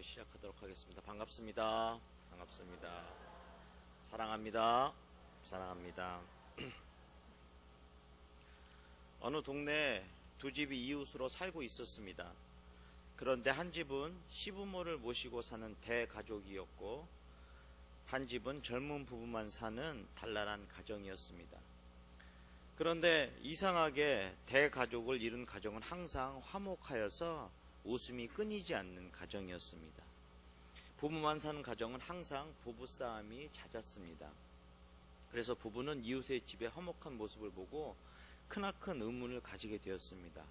설교 시작하도록 하겠습니다. 반갑습니다. 반갑습니다. 사랑합니다. 사랑합니다. 어느 동네 두 집이 이웃으로 살고 있었습니다. 그런데 한 집은 시부모를 모시고 사는 대가족이었고 한 집은 젊은 부부만 사는 단란한 가정이었습니다. 그런데 이상하게 대가족을 이룬 가정은 항상 화목하여서 웃음이 끊이지 않는 가정이었습니다. 부부만 사는 가정은 항상 부부싸움이 잦았습니다. 그래서 부부는 이웃의 집의 화목한 모습을 보고 크나큰 의문을 가지게 되었습니다.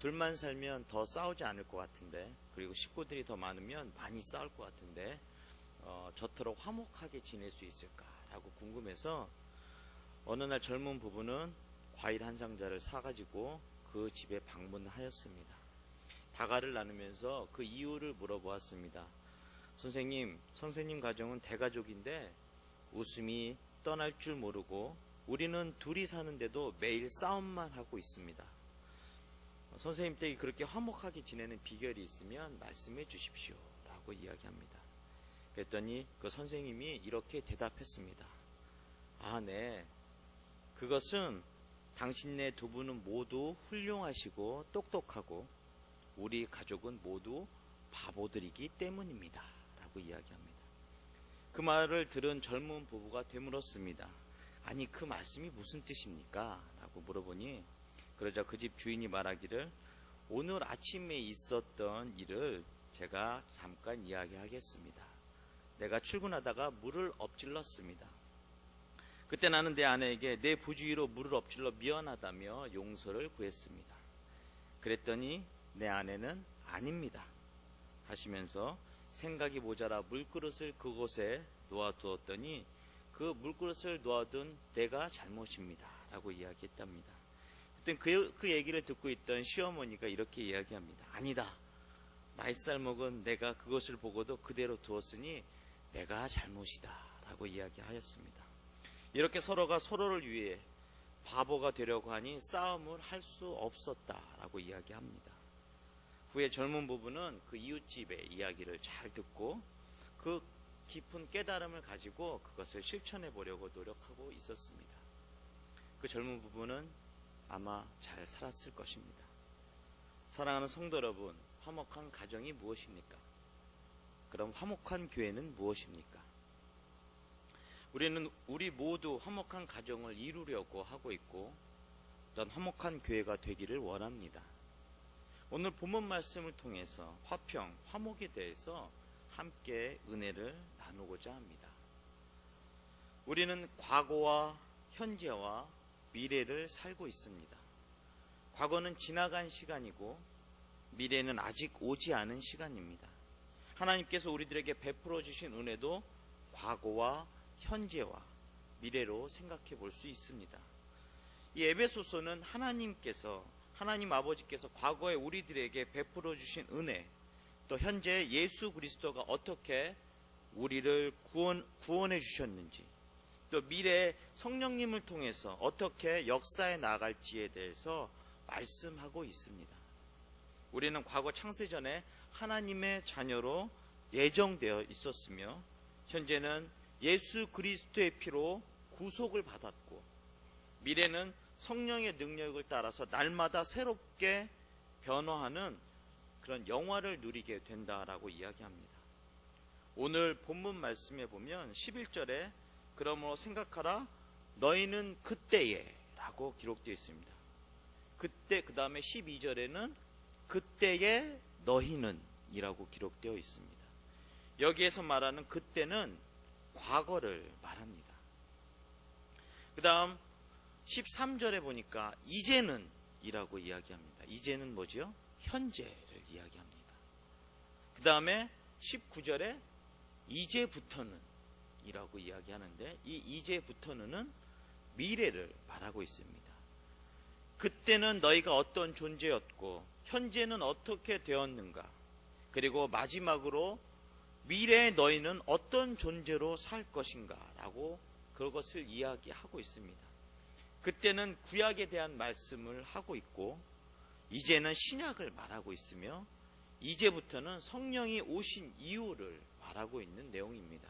둘만 살면 더 싸우지 않을 것 같은데, 그리고 식구들이 더 많으면 많이 싸울 것 같은데, 어, 저토록 화목하게 지낼 수 있을까라고 궁금해서 어느 날 젊은 부부는 과일 한 상자를 사가지고 그 집에 방문하였습니다. 다가를 나누면서 그 이유를 물어보았습니다. 선생님, 선생님 가정은 대가족인데 웃음이 떠날 줄 모르고 우리는 둘이 사는데도 매일 싸움만 하고 있습니다. 선생님 댁이 그렇게 화목하게 지내는 비결이 있으면 말씀해 주십시오. 라고 이야기합니다. 그랬더니 그 선생님이 이렇게 대답했습니다. 아, 네. 그것은 당신네 두 분은 모두 훌륭하시고 똑똑하고 우리 가족은 모두 바보들이기 때문입니다. 라고 이야기합니다. 그 말을 들은 젊은 부부가 되물었습니다. 아니, 그 말씀이 무슨 뜻입니까? 라고 물어보니, 그러자 그 집 주인이 말하기를, 오늘 아침에 있었던 일을 제가 잠깐 이야기하겠습니다. 내가 출근하다가 물을 엎질렀습니다. 그때 나는 내 아내에게 내 부주의로 물을 엎질러 미안하다며 용서를 구했습니다. 그랬더니 내 아내는 아닙니다. 하시면서 생각이 모자라 물그릇을 그곳에 놓아두었더니 그 물그릇을 놓아둔 내가 잘못입니다. 라고 이야기했답니다. 그, 그 얘기를 듣고 있던 시어머니가 이렇게 이야기합니다. 아니다. 말살 먹은 내가 그것을 보고도 그대로 두었으니 내가 잘못이다. 라고 이야기하였습니다. 이렇게 서로가 서로를 위해 바보가 되려고 하니 싸움을 할 수 없었다 라고 이야기합니다. 후에 젊은 부부는 그 이웃집의 이야기를 잘 듣고 그 깊은 깨달음을 가지고 그것을 실천해 보려고 노력하고 있었습니다. 그 젊은 부부는 아마 잘 살았을 것입니다. 사랑하는 성도 여러분, 화목한 가정이 무엇입니까? 그럼 화목한 교회는 무엇입니까? 우리는 우리 모두 화목한 가정을 이루려고 하고 있고 어떤 화목한 교회가 되기를 원합니다. 오늘 본문 말씀을 통해서 화평, 화목에 대해서 함께 은혜를 나누고자 합니다. 우리는 과거와 현재와 미래를 살고 있습니다. 과거는 지나간 시간이고 미래는 아직 오지 않은 시간입니다. 하나님께서 우리들에게 베풀어 주신 은혜도 과거와 현재와 미래로 생각해 볼 수 있습니다. 이 에베소서는 하나님께서 하나님 아버지께서 과거에 우리들에게 베풀어 주신 은혜 또 현재 예수 그리스도가 어떻게 우리를 구원 구원해 주셨는지 또 미래 성령님을 통해서 어떻게 역사에 나갈지에 대해서 말씀하고 있습니다. 우리는 과거 창세전에 하나님의 자녀로 예정되어 있었으며 현재는 예수 그리스도의 피로 구속을 받았고 미래는 성령의 능력을 따라서 날마다 새롭게 변화하는 그런 영화를 누리게 된다라고 이야기합니다. 오늘 본문 말씀에 보면 11절에 그러므로 생각하라 너희는 그때에 라고 기록되어 있습니다. 그때 그 다음에 12절에는 그때에 너희는 이라고 기록되어 있습니다. 여기에서 말하는 그때는 과거를 말합니다. 그 다음 13절에 보니까 이제는 이라고 이야기합니다. 이제는 뭐죠? 현재를 이야기합니다. 그 다음에 19절에 이제부터는 이라고 이야기하는데 이 이제부터는 미래를 말하고 있습니다. 그때는 너희가 어떤 존재였고 현재는 어떻게 되었는가 그리고 마지막으로 미래의 너희는 어떤 존재로 살 것인가 라고 그것을 이야기하고 있습니다. 그때는 구약에 대한 말씀을 하고 있고 이제는 신약을 말하고 있으며 이제부터는 성령이 오신 이유를 말하고 있는 내용입니다.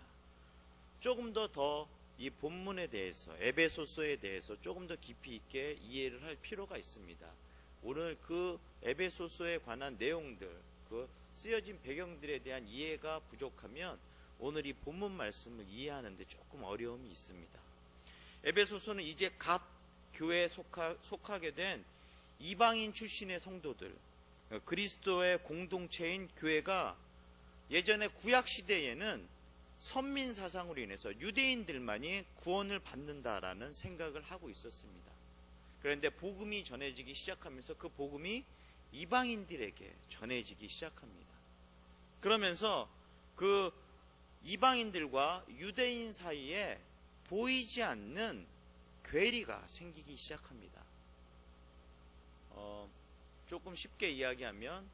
조금 더 더 이 본문에 대해서 에베소서에 대해서 조금 더 깊이 있게 이해를 할 필요가 있습니다. 오늘 그 에베소서에 관한 내용들, 그 쓰여진 배경들에 대한 이해가 부족하면 오늘 이 본문 말씀을 이해하는데 조금 어려움이 있습니다. 에베소서는 이제 갓 교회에 속하, 속하게 된 이방인 출신의 성도들, 그리스도의 공동체인 교회가 예전에 구약 시대에는 선민 사상으로 인해서 유대인들만이 구원을 받는다라는 생각을 하고 있었습니다. 그런데 복음이 전해지기 시작하면서 그 복음이 이방인들에게 전해지기 시작합니다. 그러면서 그 이방인들과 유대인 사이에 보이지 않는 괴리가 생기기 시작합니다. 어, 조금 쉽게 이야기하면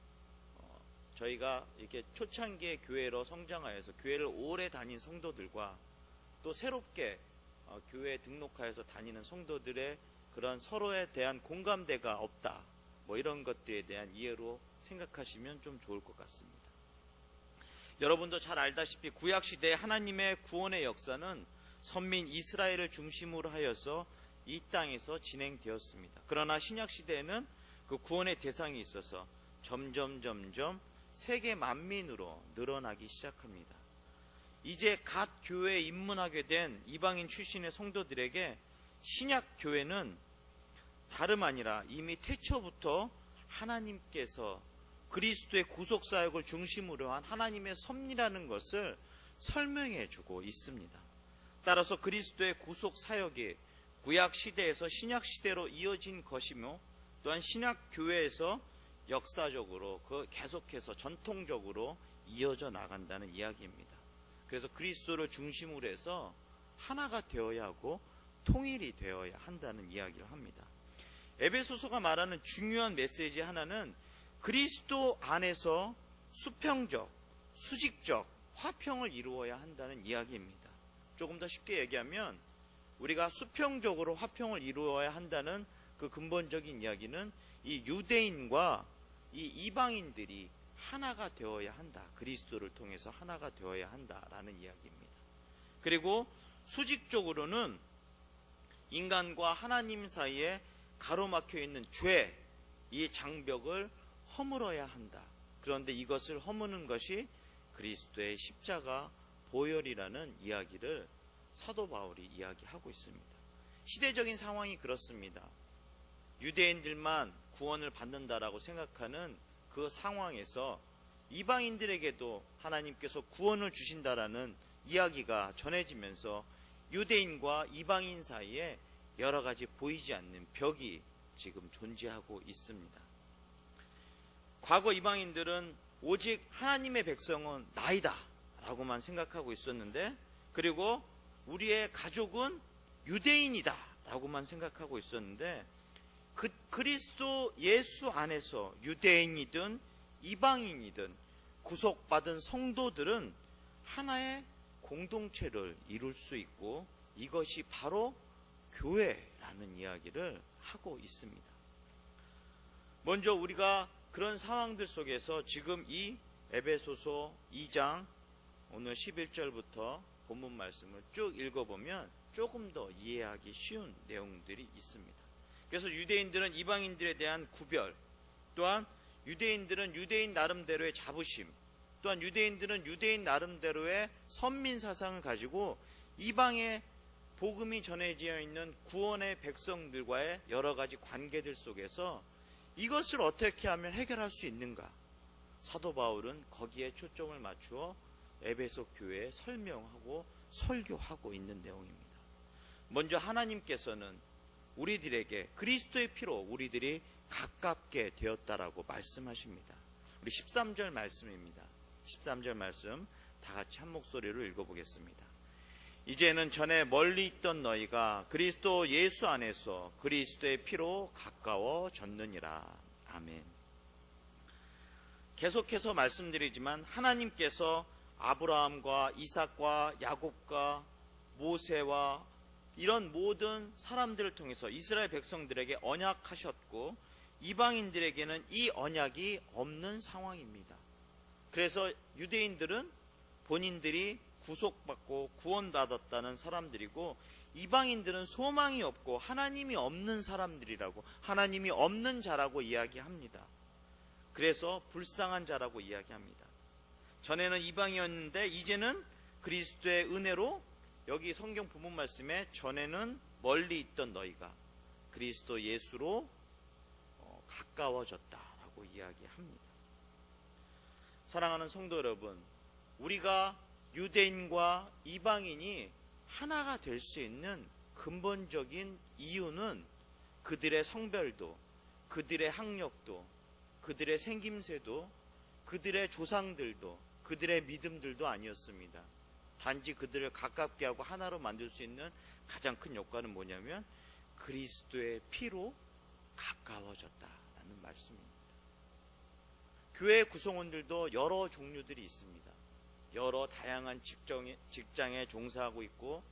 어, 저희가 이렇게 초창기의 교회로 성장하여서 교회를 오래 다닌 성도들과 또 새롭게 어, 교회에 등록하여서 다니는 성도들의 그런 서로에 대한 공감대가 없다. 뭐 이런 것들에 대한 이해로 생각하시면 좀 좋을 것 같습니다. 여러분도 잘 알다시피 구약 시대 하나님의 구원의 역사는 선민 이스라엘을 중심으로 하여서 이 땅에서 진행되었습니다. 그러나 신약 시대에는 그 구원의 대상이 있어서 점점 점점 세계 만민으로 늘어나기 시작합니다. 이제 갓 교회에 입문하게 된 이방인 출신의 성도들에게 신약 교회는 다름 아니라 이미 태초부터 하나님께서 그리스도의 구속 사역을 중심으로 한 하나님의 섭리라는 것을 설명해 주고 있습니다. 따라서 그리스도의 구속 사역이 구약 시대에서 신약 시대로 이어진 것이며 또한 신약 교회에서 역사적으로 그 계속해서 전통적으로 이어져 나간다는 이야기입니다. 그래서 그리스도를 중심으로 해서 하나가 되어야 하고 통일이 되어야 한다는 이야기를 합니다. 에베소서가 말하는 중요한 메시지 하나는 그리스도 안에서 수평적, 수직적 화평을 이루어야 한다는 이야기입니다. 조금 더 쉽게 얘기하면 우리가 수평적으로 화평을 이루어야 한다는 그 근본적인 이야기는 이 유대인과 이 이방인들이 하나가 되어야 한다. 그리스도를 통해서 하나가 되어야 한다라는 이야기입니다. 그리고 수직적으로는 인간과 하나님 사이에 가로막혀 있는 죄, 이 장벽을 허물어야 한다. 그런데 이것을 허무는 것이 그리스도의 십자가 보혈이라는 이야기를 사도 바울이 이야기하고 있습니다. 시대적인 상황이 그렇습니다. 유대인들만 구원을 받는다라고 생각하는 그 상황에서 이방인들에게도 하나님께서 구원을 주신다라는 이야기가 전해지면서 유대인과 이방인 사이에 여러 가지 보이지 않는 벽이 지금 존재하고 있습니다. 과거 이방인들은 오직 하나님의 백성은 나이다 라고만 생각하고 있었는데 그리고 우리의 가족은 유대인이다 라고만 생각하고 있었는데 그, 그리스도 예수 안에서 유대인이든 이방인이든 구속받은 성도들은 하나의 공동체를 이룰 수 있고 이것이 바로 교회라는 이야기를 하고 있습니다. 먼저 우리가 그런 상황들 속에서 지금 이 에베소서 2장 오늘 11절부터 본문 말씀을 쭉 읽어보면 조금 더 이해하기 쉬운 내용들이 있습니다. 그래서 유대인들은 이방인들에 대한 구별, 또한 유대인들은 유대인 나름대로의 자부심, 또한 유대인들은 유대인 나름대로의 선민 사상을 가지고 이방의 복음이 전해져 있는 구원의 백성들과의 여러 가지 관계들 속에서 이것을 어떻게 하면 해결할 수 있는가? 사도 바울은 거기에 초점을 맞추어 에베소 교회에 설명하고 설교하고 있는 내용입니다. 먼저 하나님께서는 우리들에게 그리스도의 피로 우리들이 가깝게 되었다라고 말씀하십니다. 우리 13절 말씀입니다. 13절 말씀 다 같이 한 목소리로 읽어보겠습니다. 이제는 전에 멀리 있던 너희가 그리스도 예수 안에서 그리스도의 피로 가까워졌느니라. 아멘. 계속해서 말씀드리지만 하나님께서 아브라함과 이삭과 야곱과 모세와 이런 모든 사람들을 통해서 이스라엘 백성들에게 언약하셨고 이방인들에게는 이 언약이 없는 상황입니다. 그래서 유대인들은 본인들이 구속받고 구원받았다는 사람들이고 이방인들은 소망이 없고 하나님이 없는 사람들이라고 하나님이 없는 자라고 이야기합니다. 그래서 불쌍한 자라고 이야기합니다. 전에는 이방이었는데 이제는 그리스도의 은혜로 여기 성경 부분 말씀에 전에는 멀리 있던 너희가 그리스도 예수로 어, 가까워졌다라고 이야기합니다. 사랑하는 성도 여러분, 우리가 유대인과 이방인이 하나가 될 수 있는 근본적인 이유는 그들의 성별도, 그들의 학력도, 그들의 생김새도, 그들의 조상들도, 그들의 믿음들도 아니었습니다. 단지 그들을 가깝게 하고 하나로 만들 수 있는 가장 큰 효과는 뭐냐면 그리스도의 피로 가까워졌다라는 말씀입니다. 교회 구성원들도 여러 종류들이 있습니다. 여러 다양한 직장에, 직장에 종사하고 있고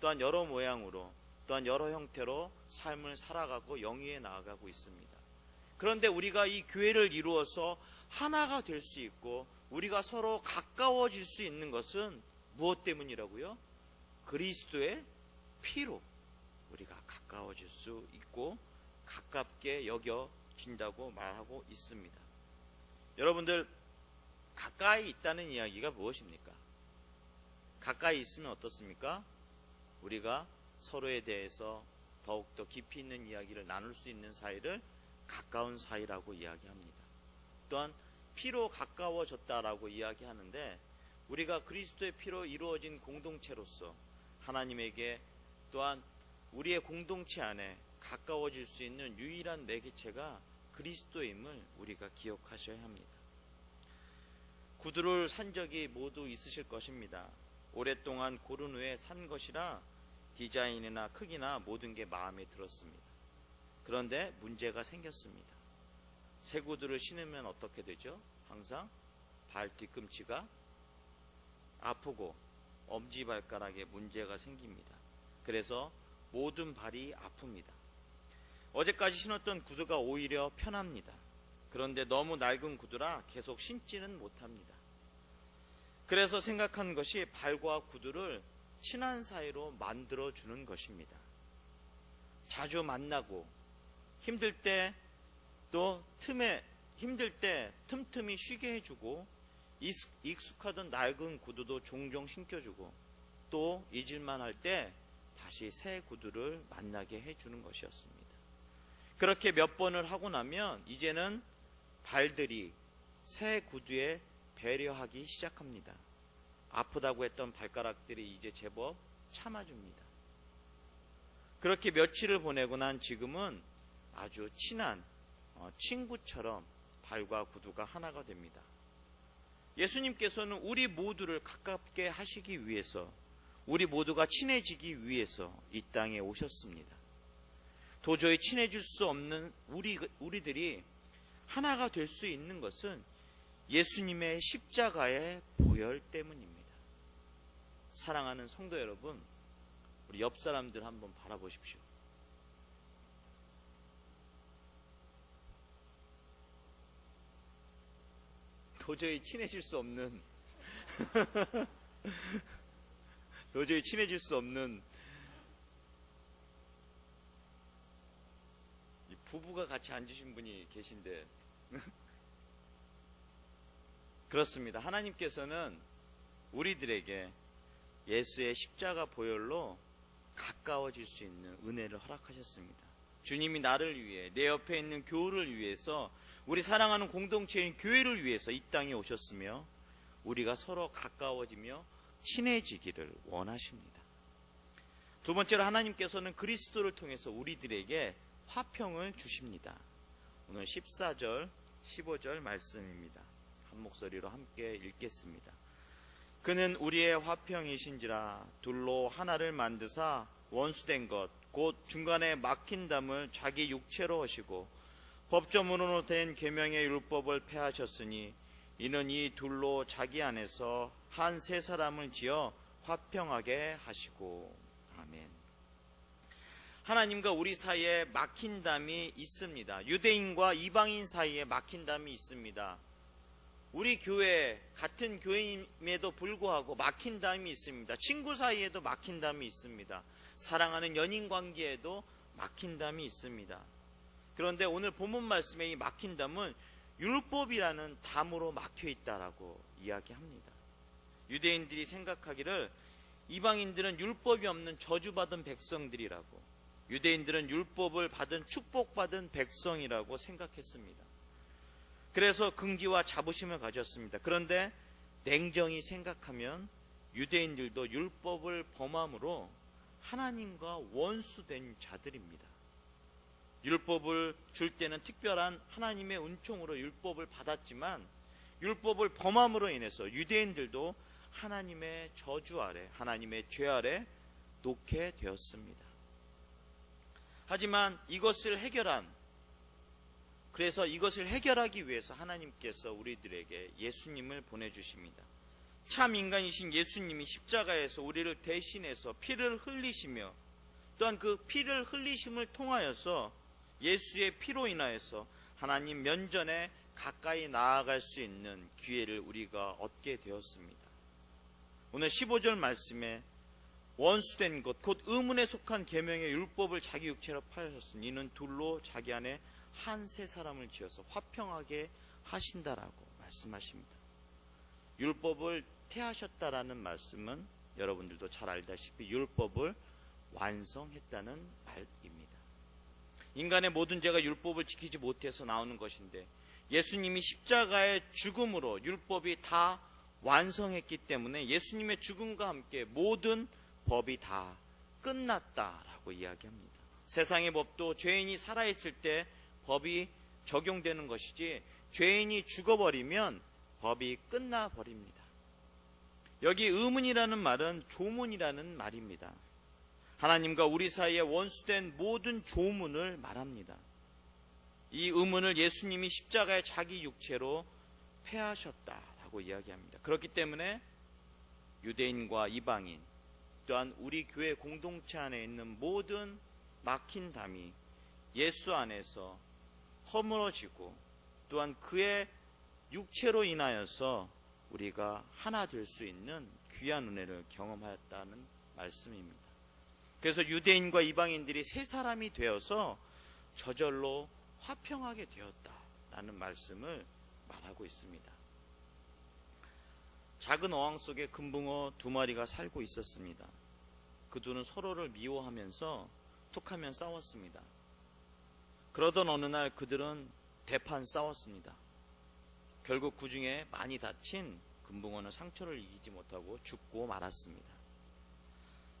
또한 여러 모양으로 또한 여러 형태로 삶을 살아가고 영위에 나아가고 있습니다. 그런데 우리가 이 교회를 이루어서 하나가 될 수 있고 우리가 서로 가까워질 수 있는 것은 무엇 때문이라고요? 그리스도의 피로 우리가 가까워질 수 있고 가깝게 여겨진다고 말하고 있습니다. 여러분들 가까이 있다는 이야기가 무엇입니까? 가까이 있으면 어떻습니까? 우리가 서로에 대해서 더욱더 깊이 있는 이야기를 나눌 수 있는 사이를 가까운 사이라고 이야기합니다. 또한 피로 가까워졌다라고 이야기하는데 우리가 그리스도의 피로 이루어진 공동체로서 하나님에게 또한 우리의 공동체 안에 가까워질 수 있는 유일한 매개체가 그리스도임을 우리가 기억하셔야 합니다. 구두를 산 적이 모두 있으실 것입니다. 오랫동안 고른 후에 산 것이라 디자인이나 크기나 모든 게 마음에 들었습니다. 그런데 문제가 생겼습니다. 새 구두를 신으면 어떻게 되죠? 항상 발 뒤꿈치가 아프고 엄지발가락에 문제가 생깁니다. 그래서 모든 발이 아픕니다. 어제까지 신었던 구두가 오히려 편합니다. 그런데 너무 낡은 구두라 계속 신지는 못합니다. 그래서 생각한 것이 발과 구두를 친한 사이로 만들어 주는 것입니다. 자주 만나고 힘들 때 또 틈에 힘들 때 틈틈이 쉬게 해주고 익숙하던 낡은 구두도 종종 신겨주고 또 잊을만 할 때 다시 새 구두를 만나게 해주는 것이었습니다. 그렇게 몇 번을 하고 나면 이제는 발들이 새 구두에 배려하기 시작합니다. 아프다고 했던 발가락들이 이제 제법 참아줍니다. 그렇게 며칠을 보내고 난 지금은 아주 친한 어, 친구처럼 발과 구두가 하나가 됩니다. 예수님께서는 우리 모두를 가깝게 하시기 위해서 우리 모두가 친해지기 위해서 이 땅에 오셨습니다. 도저히 친해질 수 없는 우리, 우리들이 하나가 될 수 있는 것은 예수님의 십자가의 보혈 때문입니다. 사랑하는 성도 여러분, 우리 옆 사람들 한번 바라보십시오. 도저히 친해질 수 없는 도저히 친해질 수 없는 부부가 같이 앉으신 분이 계신데 그렇습니다. 하나님께서는 우리들에게 예수의 십자가 보혈로 가까워질 수 있는 은혜를 허락하셨습니다. 주님이 나를 위해 내 옆에 있는 교우를 위해서 우리 사랑하는 공동체인 교회를 위해서 이 땅에 오셨으며 우리가 서로 가까워지며 친해지기를 원하십니다. 두 번째로 하나님께서는 그리스도를 통해서 우리들에게 화평을 주십니다. 오늘 14절, 15절 말씀입니다. 한 목소리로 함께 읽겠습니다. 그는 우리의 화평이신지라 둘로 하나를 만드사 원수된 것, 곧 중간에 막힌 담을 자기 육체로 하시고 법조문으로 된 계명의 율법을 폐하셨으니 이는 이 둘로 자기 안에서 한 세 사람을 지어 화평하게 하시고 아멘. 하나님과 우리 사이에 막힌 담이 있습니다. 유대인과 이방인 사이에 막힌 담이 있습니다. 우리 교회 같은 교회임에도 불구하고 막힌 담이 있습니다. 친구 사이에도 막힌 담이 있습니다. 사랑하는 연인 관계에도 막힌 담이 있습니다. 그런데 오늘 본문 말씀에 이 막힌 담은 율법이라는 담으로 막혀 있다라고 이야기합니다. 유대인들이 생각하기를 이방인들은 율법이 없는 저주받은 백성들이라고 유대인들은 율법을 받은 축복받은 백성이라고 생각했습니다. 그래서 긍지와 자부심을 가졌습니다. 그런데 냉정히 생각하면 유대인들도 율법을 범함으로 하나님과 원수된 자들입니다. 율법을 줄 때는 특별한 하나님의 은총으로 율법을 받았지만 율법을 범함으로 인해서 유대인들도 하나님의 저주 아래, 하나님의 죄 아래 놓게 되었습니다. 하지만 이것을 해결한 그래서 이것을 해결하기 위해서 하나님께서 우리들에게 예수님을 보내주십니다. 참 인간이신 예수님이 십자가에서 우리를 대신해서 피를 흘리시며 또한 그 피를 흘리심을 통하여서 예수의 피로 인하여서 하나님 면전에 가까이 나아갈 수 있는 기회를 우리가 얻게 되었습니다. 오늘 15절 말씀에 원수된 것, 곧 의문에 속한 계명의 율법을 자기 육체로 파하셨으니 이는 둘로 자기 안에 한 세 사람을 지어서 화평하게 하신다라고 말씀하십니다. 율법을 폐하셨다라는 말씀은 여러분들도 잘 알다시피 율법을 완성했다는 말입니다. 인간의 모든 죄가 율법을 지키지 못해서 나오는 것인데 예수님이 십자가의 죽음으로 율법이 다 완성했기 때문에 예수님의 죽음과 함께 모든 법이 다 끝났다라고 이야기합니다. 세상의 법도 죄인이 살아있을 때 법이 적용되는 것이지 죄인이 죽어버리면 법이 끝나버립니다. 여기 의문이라는 말은 조문이라는 말입니다. 하나님과 우리 사이에 원수된 모든 조문을 말합니다. 이 의문을 예수님이 십자가의 자기 육체로 폐하셨다라고 이야기합니다. 그렇기 때문에 유대인과 이방인 또한 우리 교회 공동체 안에 있는 모든 막힌 담이 예수 안에서 허물어지고 또한 그의 육체로 인하여서 우리가 하나 될 수 있는 귀한 은혜를 경험하였다는 말씀입니다. 그래서 유대인과 이방인들이 세 사람이 되어서 저절로 화평하게 되었다라는 말씀을 말하고 있습니다. 작은 어항 속에 금붕어 두 마리가 살고 있었습니다. 그 둘은 서로를 미워하면서 툭하면 싸웠습니다. 그러던 어느 날 그들은 대판 싸웠습니다. 결국 그 중에 많이 다친 금붕어는 상처를 이기지 못하고 죽고 말았습니다.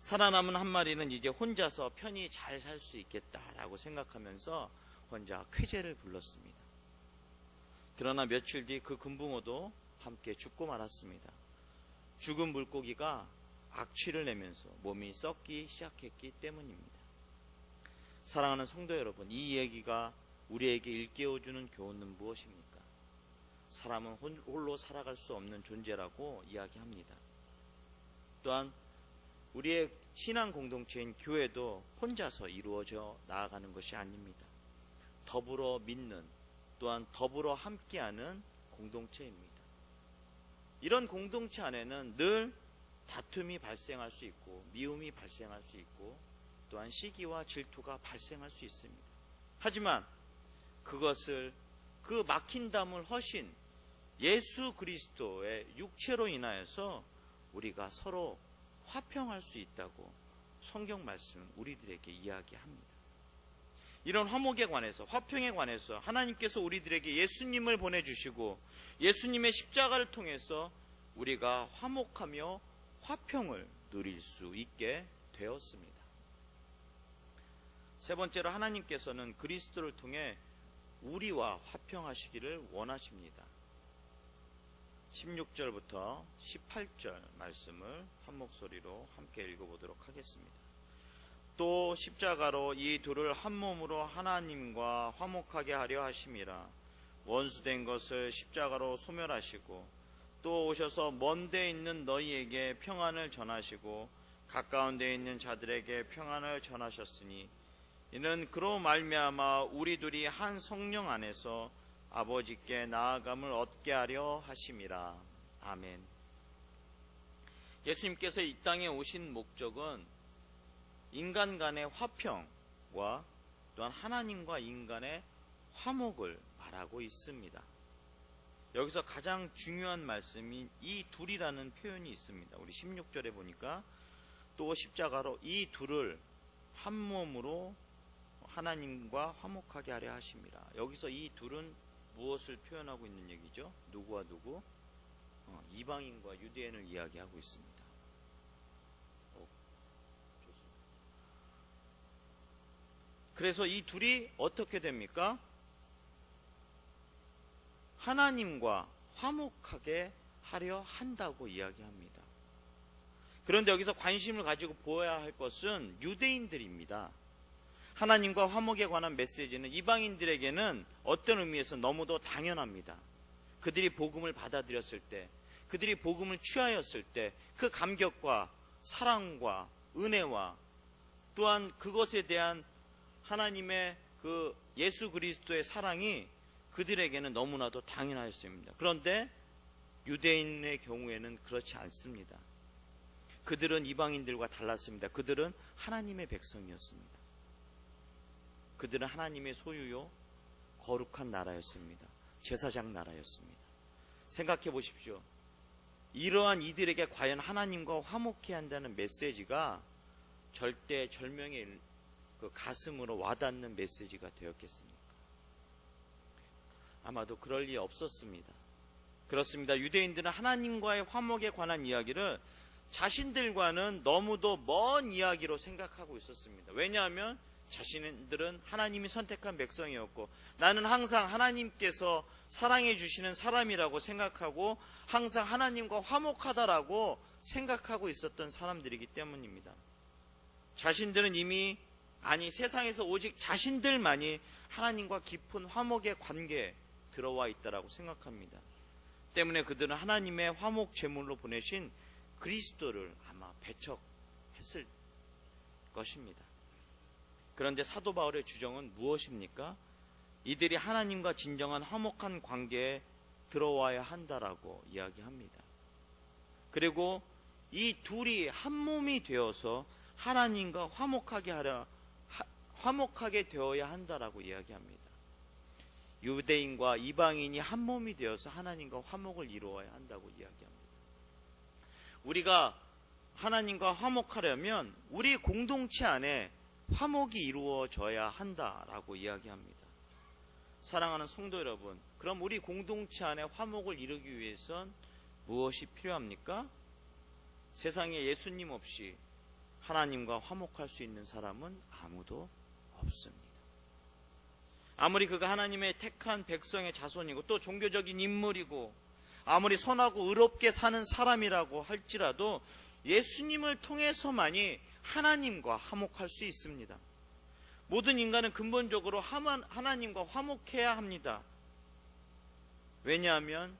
살아남은 한 마리는 이제 혼자서 편히 잘 살 수 있겠다라고 생각하면서 혼자 쾌재를 불렀습니다. 그러나 며칠 뒤 그 금붕어도 함께 죽고 말았습니다. 죽은 물고기가 악취를 내면서 몸이 썩기 시작했기 때문입니다. 사랑하는 성도 여러분, 이 얘기가 우리에게 일깨워주는 교훈은 무엇입니까? 사람은 홀로 살아갈 수 없는 존재라고 이야기합니다. 또한 우리의 신앙 공동체인 교회도 혼자서 이루어져 나아가는 것이 아닙니다. 더불어 믿는 또한 더불어 함께하는 공동체입니다. 이런 공동체 안에는 늘 다툼이 발생할 수 있고 미움이 발생할 수 있고 또한 시기와 질투가 발생할 수 있습니다. 하지만 그것을 그 막힌 담을 허신 예수 그리스도의 육체로 인하여서 우리가 서로 화평할 수 있다고 성경 말씀은 우리들에게 이야기합니다. 이런 화목에 관해서 화평에 관해서 하나님께서 우리들에게 예수님을 보내주시고 예수님의 십자가를 통해서 우리가 화목하며 화평을 누릴 수 있게 되었습니다. 세 번째로 하나님께서는 그리스도를 통해 우리와 화평하시기를 원하십니다. 16절부터 18절 말씀을 한 목소리로 함께 읽어보도록 하겠습니다. 또 십자가로 이 둘을 한 몸으로 하나님과 화목하게 하려 하심이라 원수된 것을 십자가로 소멸하시고 또 오셔서 먼 데 있는 너희에게 평안을 전하시고 가까운 데 있는 자들에게 평안을 전하셨으니 이는 그로 말미암아 우리 둘이 한 성령 안에서 아버지께 나아감을 얻게 하려 하심이라. 아멘. 예수님께서 이 땅에 오신 목적은 인간 간의 화평과 또한 하나님과 인간의 화목을 말하고 있습니다. 여기서 가장 중요한 말씀이 이 둘이라는 표현이 있습니다. 우리 16절에 보니까 또 십자가로 이 둘을 한 몸으로 하나님과 화목하게 하려 하심이라. 여기서 이 둘은 무엇을 표현하고 있는 얘기죠? 누구와 누구? 어, 이방인과 유대인을 이야기하고 있습니다. 어. 그래서 이 둘이 어떻게 됩니까? 하나님과 화목하게 하려 한다고 이야기합니다. 그런데 여기서 관심을 가지고 보아야 할 것은 유대인들입니다. 하나님과 화목에 관한 메시지는 이방인들에게는 어떤 의미에서 너무도 당연합니다. 그들이 복음을 받아들였을 때, 그들이 복음을 취하였을 때, 그 감격과 사랑과 은혜와 또한 그것에 대한 하나님의 그 예수 그리스도의 사랑이 그들에게는 너무나도 당연하였습니다. 그런데 유대인의 경우에는 그렇지 않습니다. 그들은 이방인들과 달랐습니다. 그들은 하나님의 백성이었습니다. 그들은 하나님의 소유요 거룩한 나라였습니다. 제사장 나라였습니다. 생각해 보십시오. 이러한 이들에게 과연 하나님과 화목해야 한다는 메시지가 절대 절명의 그 가슴으로 와닿는 메시지가 되었겠습니까? 아마도 그럴 리 없었습니다. 그렇습니다. 유대인들은 하나님과의 화목에 관한 이야기를 자신들과는 너무도 먼 이야기로 생각하고 있었습니다. 왜냐하면 자신들은 하나님이 선택한 백성이었고 나는 항상 하나님께서 사랑해 주시는 사람이라고 생각하고 항상 하나님과 화목하다라고 생각하고 있었던 사람들이기 때문입니다. 자신들은 이미 아니 세상에서 오직 자신들만이 하나님과 깊은 화목의 관계에 들어와 있다라고 생각합니다. 때문에 그들은 하나님의 화목 제물로 보내신 그리스도를 아마 배척했을 것입니다. 그런데 사도 바울의 주정은 무엇입니까? 이들이 하나님과 진정한 화목한 관계에 들어와야 한다라고 이야기합니다. 그리고 이 둘이 한 몸이 되어서 하나님과 화목하게 하려 하, 화목하게 되어야 한다라고 이야기합니다. 유대인과 이방인이 한 몸이 되어서 하나님과 화목을 이루어야 한다고 이야기합니다. 우리가 하나님과 화목하려면 우리 공동체 안에 화목이 이루어져야 한다라고 이야기합니다. 사랑하는 성도 여러분, 그럼 우리 공동체 안에 화목을 이루기 위해선 무엇이 필요합니까? 세상에 예수님 없이 하나님과 화목할 수 있는 사람은 아무도 없습니다. 아무리 그가 하나님의 택한 백성의 자손이고 또 종교적인 인물이고 아무리 선하고 의롭게 사는 사람이라고 할지라도 예수님을 통해서만이 하나님과 화목할 수 있습니다. 모든 인간은 근본적으로 하나님과 화목해야 합니다. 왜냐하면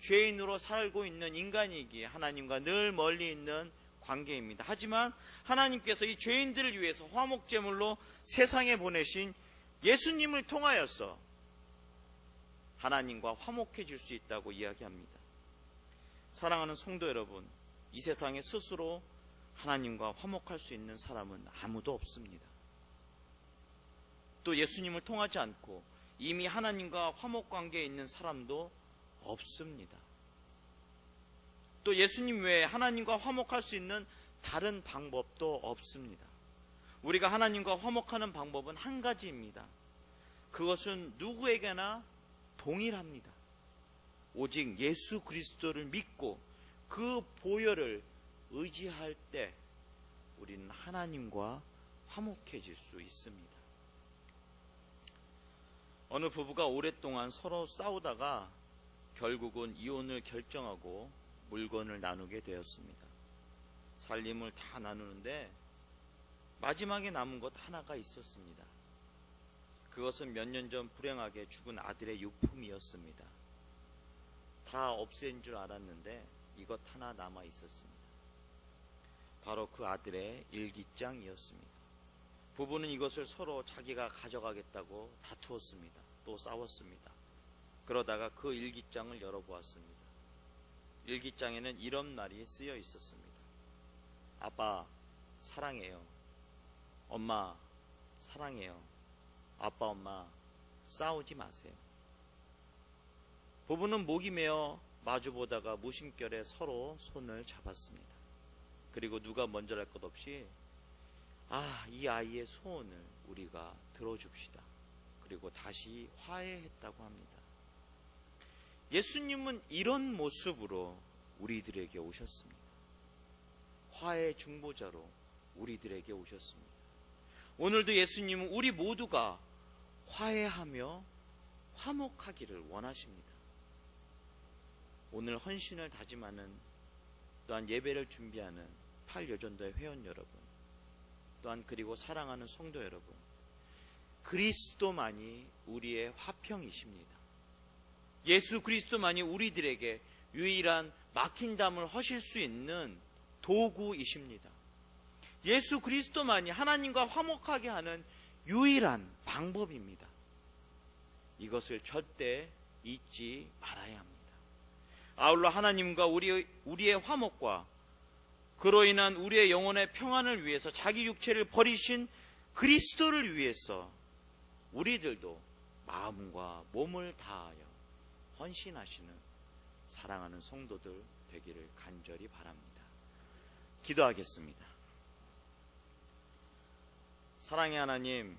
죄인으로 살고 있는 인간이기에 하나님과 늘 멀리 있는 관계입니다. 하지만 하나님께서 이 죄인들을 위해서 화목제물로 세상에 보내신 예수님을 통하여서 하나님과 화목해질 수 있다고 이야기합니다. 사랑하는 성도 여러분, 이 세상에 스스로 하나님과 화목할 수 있는 사람은 아무도 없습니다. 또 예수님을 통하지 않고 이미 하나님과 화목 관계에 있는 사람도 없습니다. 또 예수님 외에 하나님과 화목할 수 있는 다른 방법도 없습니다. 우리가 하나님과 화목하는 방법은 한 가지입니다. 그것은 누구에게나 동일합니다. 오직 예수 그리스도를 믿고 그 보혈을 의지할 때 우리는 하나님과 화목해질 수 있습니다. 어느 부부가 오랫동안 서로 싸우다가 결국은 이혼을 결정하고 물건을 나누게 되었습니다. 살림을 다 나누는데 마지막에 남은 것 하나가 있었습니다. 그것은 몇 년 전 불행하게 죽은 아들의 유품이었습니다. 다 없앤 줄 알았는데 이것 하나 남아 있었습니다. 바로 그 아들의 일기장이었습니다. 부부는 이것을 서로 자기가 가져가겠다고 다투었습니다. 또 싸웠습니다. 그러다가 그 일기장을 열어보았습니다. 일기장에는 이런 말이 쓰여 있었습니다. 아빠, 사랑해요. 엄마, 사랑해요. 아빠, 엄마, 싸우지 마세요. 부부는 목이 메어 마주보다가 무심결에 서로 손을 잡았습니다. 그리고 누가 먼저랄 것 없이 아, 이 아이의 소원을 우리가 들어줍시다. 그리고 다시 화해했다고 합니다. 예수님은 이런 모습으로 우리들에게 오셨습니다. 화해 중보자로 우리들에게 오셨습니다. 오늘도 예수님은 우리 모두가 화해하며 화목하기를 원하십니다. 오늘 헌신을 다짐하는 또한 예배를 준비하는 팔여전도의 회원 여러분, 또한 그리고 사랑하는 성도 여러분, 그리스도만이 우리의 화평이십니다. 예수 그리스도만이 우리들에게 유일한 막힌 담을 허실 수 있는 도구이십니다. 예수 그리스도만이 하나님과 화목하게 하는 유일한 방법입니다. 이것을 절대 잊지 말아야 합니다. 아울러 하나님과 우리, 우리의 화목과 그로 인한 우리의 영혼의 평안을 위해서 자기 육체를 버리신 그리스도를 위해서 우리들도 마음과 몸을 다하여 헌신하시는 사랑하는 성도들 되기를 간절히 바랍니다. 기도하겠습니다. 사랑의 하나님,